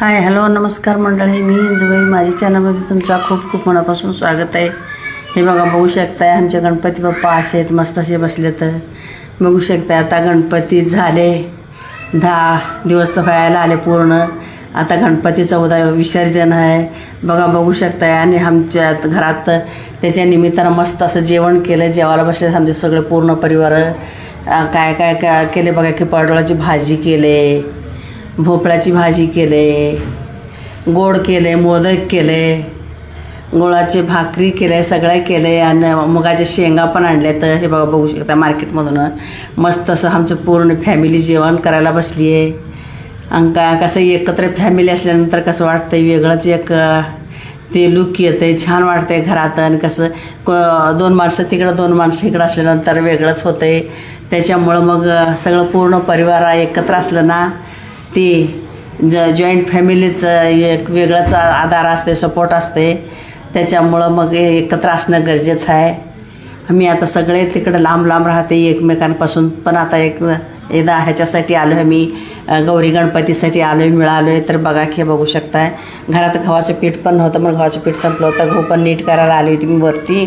Hi hello नमस्कार मंडळी. मी Dubai माझ्या चॅनलमध्ये तुमचा खूप खूप मनापासून स्वागत आहे. हे बघा बघू शकताय आमचे गणपती बाप्पा असे आहेत मस्त असे बसले तर बघू शकताय आता गणपती झाले. दहा दिवस तर व्हायला आले पूर्ण. आता गणपती चौदा विसर्जन आहे. बघा बघू शकताय. आणि आमच्या घरात त्याच्या निमित्तानं मस्त असं जेवण केलं. जेवायला बसले आमचे सगळे पूर्ण परिवार. काय काय काय केले? बघा की पडोळाची भाजी केले. भोपळ्याची भाजी केले गोड केले मोदक केले गुळाचे भाकरी केले सगळं केले आणि मुगाच्या शेंगा पण आणल्या तर हे बघा बघू शकता मार्केटमधून. मस्त असं आमचं पूर्ण फॅमिली जेवण करायला बसली आहे आणि का कसं एकत्र फॅमिली असल्यानंतर कसं वाटतं वेगळंच एक ते लुक येतं छान वाटतंय घरात. आणि कसं क दोन माणसं तिकडं दोन माणसं इकडं असल्यानंतर वेगळंच होतंय. त्याच्यामुळं मग सगळं पूर्ण परिवार एकत्र असलं ना ते ज जॉईंट फॅमिलीचं एक वेगळाच आधार असते सपोर्ट असते. त्याच्यामुळं मग एकत्र असणं गरजेचं आहे. मी आता सगळे तिकडं लांब लांब राहते एकमेकांपासून. पण आता एक एकदा ह्याच्यासाठी आलो आहे मी गौरी गणपतीसाठी आलो आहे मिळालो आहे तर बघा की बघू शकताय. घरात गव्हाचं पीठ पण नव्हतं मग गव्हाचं पीठ संपलं होतं. गहू पण नीट करायला आली होती मी वरती.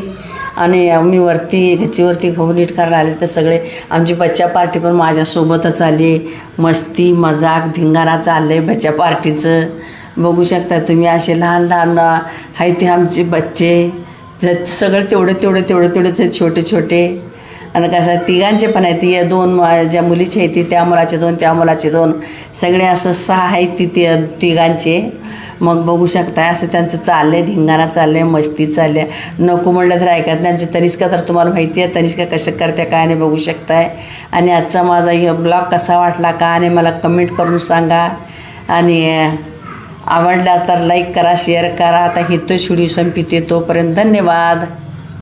आणि मी वरती गच्चीवरती गहू नीट करायला आले तर सगळे आमची बच्चा पार्टी पण माझ्यासोबतच आली. मस्ती मजाक धिंगाणा चाललं आहे बच्चा पार्टीचं. बघू शकता तुम्ही असे लहान लहान आहेत ते आमचे बच्चे. सगळं तेवढं तेवढं तेवढं तेवढं छोटे छोटे. आणि कसं तिघांचे पण आहेत ती दोन ज्या मुलीचे आहे ती त्या मुलाचे दोन त्या मुलाचे दोन. सगळे असं सहा आहेत ती ते तिघांचे. मग बघू शकताय असं त्यांचं चाललं आहे धिंगाणा चाललं आहे मस्ती चालली आहे नको म्हणलं तर ऐकत नाही. आमची तनिष्का तर तुम्हाला माहिती आहे तनिष्का कसं करते काय नाही बघू शकताय. आणि आजचा माझा ब्लॉग कसा वाटला का आणि मला कमेंट करून सांगा. आणि आवडला तर लाईक करा शेअर करा. आता हितो शिडी संपिते तोपर्यंत धन्यवाद.